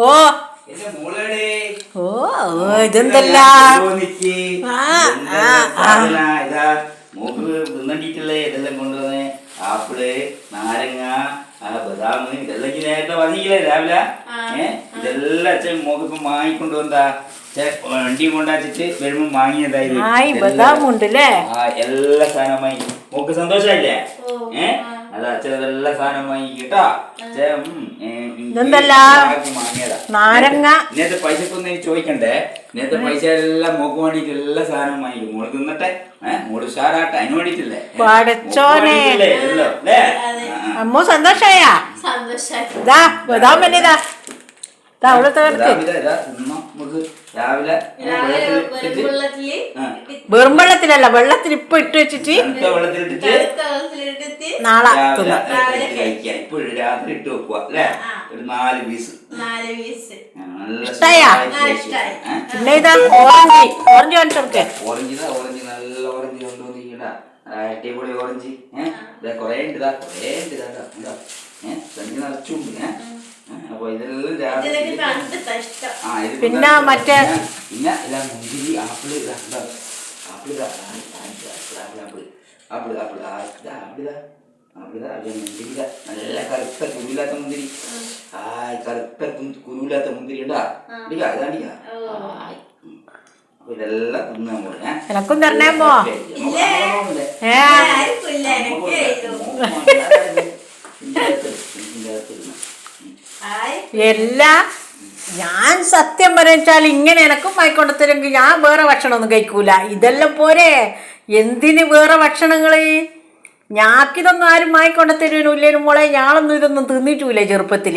ഓ. ഇതെന്തല്ല? ഇതെല്ലാം കൊണ്ടുവന്ന് ആപ്പിൾ നാരങ്ങ ആ ബദാം ഇതെല്ലാം നേരത്തെ വന്നില്ലേ രാവിലെ? ഏഹ് ഇതെല്ലാം അച്ഛൻ മോക്ക് ഇപ്പൊ വാങ്ങിക്കൊണ്ട് വന്നാ വണ്ടി കൊണ്ടാച്ചിട്ട് വരുമ്പോ വാങ്ങിയതായിരുന്നു. എല്ലാ സാധനം വാങ്ങി. മോക്ക് സന്തോഷായില്ലേ? ഏ? അതാ അച്ഛൻ സാധനം? നാരങ്ങ. ഇന്നത്തെ പൈസക്കൊന്നും എനിക്ക് ചോദിക്കണ്ടേ? ഇന്നത്തെ പൈസ എല്ലാം മോക്ക് വേണ്ടിട്ട് എല്ലാ സാധനം വാങ്ങിക്കും. മോൾ തിന്നട്ടെ മോൾ ഉഷാറാട്ടെ അതിന് വേണ്ടിട്ടില്ലേ അമ്മോ സന്തോഷായാ? സന്തോഷായ. ഇതാ. ഇതാ ഇതാ ഇതാ നമുക്ക് രാവിലെ വെറും വെള്ളത്തിലല്ല വെള്ളത്തിൽ ഇപ്പൊ ഇട്ട് വെച്ചിട്ട് വെള്ളത്തിലിട്ടിട്ട് നാളെ ഇപ്പൊ രാത്രി ഇട്ട് വെക്കുക അല്ലേ. ഒരു നാല് പീസ് ഓറഞ്ച്. ഓറഞ്ച് നല്ല ഓറഞ്ച് അടിപൊളി ഓറഞ്ച്. ഏഹ് കൊറേ ഉണ്ട് കൊറേ ഉണ്ട് ഇതാ ഇതാ, ഇതാ ഏഹ് നിറച്ചുണ്ട് ഏഹ് അപ്പൊ ഇതെല്ലാം ആ, ഇത് പിന്നെ മറ്റേ- പിന്നെ- ഇതാ മുന്തിരി ആപ്പിൾ ഇതാ ഇതാ ആപ്പിൾ ഇതാ ആ, ആ, ഇതാ, ആപ്പിൾ ആപ്പിൾ ആപ്പിൾ ആപ്പിൾ ആ ആപ്പിൾ ആപ്പിൾ ഇതാ മുന്തിരി ഇതാ നല്ല കറുത്ത കുരുവില്ലാത്ത മുന്തിരി. ആ കറുത്ത കുരുവില്ലാത്ത ഇടിക്കാ ഇതാണ്ടിക്കാ എനക്കും തരണേ പോ. എല്ലാ ഞാൻ സത്യം പറഞ്ഞാൽ ഇങ്ങനെ എനക്കും വായിക്കൊണ്ടത്തില്ലെങ്കിൽ ഞാൻ വേറെ ഭക്ഷണമൊന്നും കഴിക്കൂല. ഇതെല്ലാം പോരെ. എന്തിന് വേറെ ഭക്ഷണങ്ങൾ ഞാക്കിതൊന്നും ആരും വായിക്കൊണ്ട് ഇല്ലേനും മോളെ. ഞാളൊന്നും ഇതൊന്നും തിന്നിട്ടൂലേ ചെറുപ്പത്തിൽ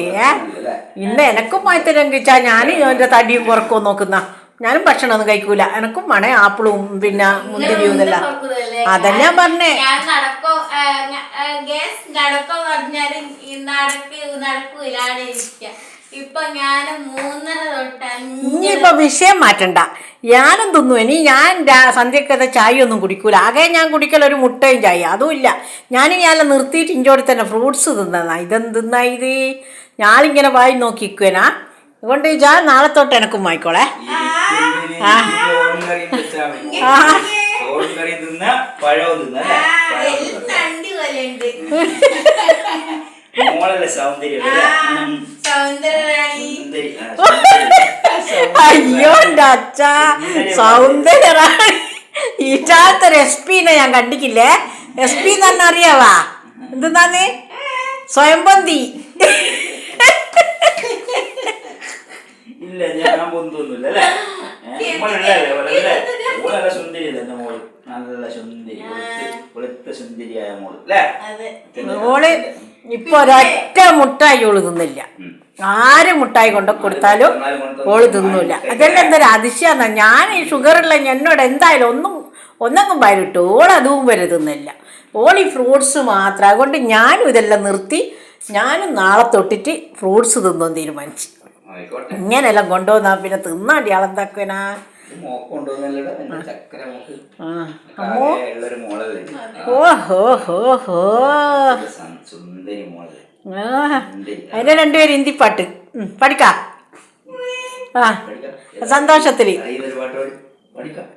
ഇന്ന് എനക്കും വായിത്തരം കഴിച്ചാൽ ഞാൻ എന്റെ തടിയും കുറക്കും നോക്കുന്ന. ഞാനും ഭക്ഷണമൊന്നും കഴിക്കൂല. എനക്കും വേണേ ആപ്പിളും പിന്നെ മുന്തിരിയും ഇതെല്ലാം. അതന്നെ ഞാൻ പറഞ്ഞേ. നടക്കോ നടക്കൂല. ഇപ്പൊ ഞാൻ മൂന്നര തൊട്ട് അഞ്ച് ഇനിയിപ്പോ വിഷയം മാറ്റണ്ട. ഞാനും തിന്നു. ഇനി ഞാൻ രാ- സന്ധ്യക്കത്തെ ചായ ഒന്നും കുടിക്കൂല. ആകെ ഞാൻ കുടിക്കൽ ഒരു മുട്ടയും ചായ അതുമില്ല. ഇല്ല ഞാൻ ഞാൻ നിർത്തിയിട്ട് ഇഞ്ചോടെ തന്നെ ഫ്രൂട്ട്സ് തിന്നതാ ഇതെന്തിന്നാ ഇത്? ഞാളിങ്ങനെ വായി നോക്കിക്കുവേനാ അതുകൊണ്ട് ഞാൻ നാളെ തൊട്ട് എനക്കും വായിക്കോളെ ആ. ആ. തിന്ന പഴവും തിന്ന മോളല്ലേ സൗന്ദര്യം. അയ്യോ അച്ഛ. സൗന്ദര്യറാണ്. ഞാൻ കണ്ടിക്കില്ലേ എസ് പി തന്നെ അറിയാവാ? എന്തെന്നാന്ന്? സ്വയംപന്തി ഇല്ല ഞാൻ പൊന്തൊന്നുമില്ല അല്ലേ? മോൾ? നല്ല സുന്ദരി മോൾ വെളുത്ത് സുന്ദരിയായ മോൾ അല്ലേ? ഇപ്പൊ ഒരൊറ്റ മുട്ടായി ഓൾ തിന്നില്ല. ആര് മുട്ടായി കൊണ്ട് കൊടുത്താലും ഓൾ തിന്നൂല. അതെല്ലാം എന്തൊരു അതിശയാന്ന. ഞാൻ ഈ ഷുഗർ ഉള്ള എന്നോട് എന്തായാലും ഒന്നും ഒന്നെങ്കും വരട്ടു ഓൾ അതും വരെ തിന്നില്ല. ഓൾ ഈ ഫ്രൂട്ട്സ് മാത്രം. അതുകൊണ്ട് ഞാനും ഇതെല്ലാം നിർത്തി ഞാനും നാളെ തൊട്ടിട്ട് ഫ്രൂട്ട്സ് തിന്നു തീരുമാനിച്ചു. ഇങ്ങനെയെല്ലാം കൊണ്ടുവന്നാ പിന്നെ തിന്നാണ്ടി ആളെന്താക്കനാ അതിന്റെ രണ്ടുപേരും ഹിന്ദി പാട്ട് പഠിക്ക. ആ. പഠിക്കാം. സന്തോഷത്തിൽ. പഠിക്കാം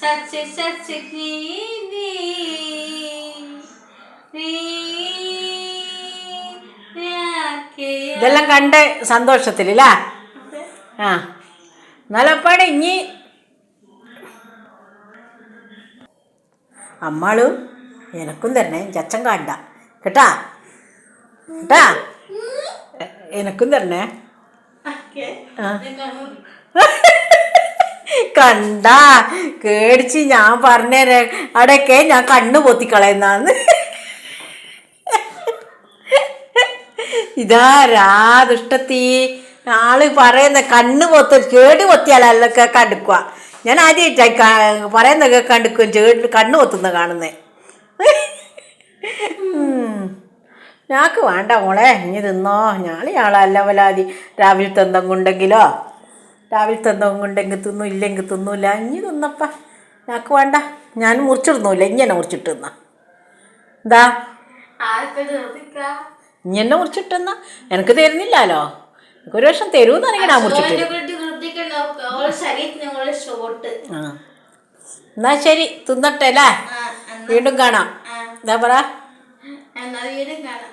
सच्ची सच्ची नीरी प्यार किया ഇതെല്ലാം കണ്ട് സന്തോഷത്തിലല്ലേ ആ എന്നാലപ്പാടെ ഇനി അമ്മാളും എനക്കും തരണേ എനിക്ക് അച്ഛൻ കാണ്ട. കേട്ടാ? കേട്ടാ? എനക്കും തരണേ. കണ്ട? കേടിച്ച് ഞാൻ പറഞ്ഞേരെ അടക്കെ ഞാൻ കണ്ണു പൊത്തിക്കളയുന്നാന്ന്. ഇതാ രാദുഷ്ടത്തി ആൾ പറയുന്ന കണ്ണ് പൊത്ത് ചേട് പൊത്തിയാലല്ല കടുക്കുക ഞാൻ ആദ്യമായിട്ടായി പറയുന്ന കേൾക്കാണ്ടിക്കും കണ്ണ് പൊത്തുന്ന കാണുന്നേ. ഞാക്ക് വേണ്ട മോളെ ഇനി തിന്നോ. ഞാൻ ഇയാളല്ല വലാതി. രാവിലെ തന്തം കൊണ്ടെങ്കിലോ രാവിലെ തന്തം കൊണ്ടെങ്കിൽ തിന്നും ഇല്ലെങ്കിൽ തിന്നൂല. ഇനി തിന്നപ്പ. ഞാക്ക് വേണ്ട. ഞാൻ മുറിച്ചിടുന്നില്ല ഇങ്ങനെ മുറിച്ചിട്ട് തിന്ന. എന്താ? ഇനി എന്നെ മുറിച്ചിട്ട് തന്ന? എനിക്ക് തരുന്നില്ലല്ലോ എനിക്ക് ഒരു വർഷം തരൂന്നാണെങ്കിൽ ഞാൻ മുറിച്ചിട്ട് എന്നാ ശരി. തിന്നട്ടെ അല്ലേ? വീണ്ടും കാണാം. എന്താ പറ? വീണ്ടും കാണാം.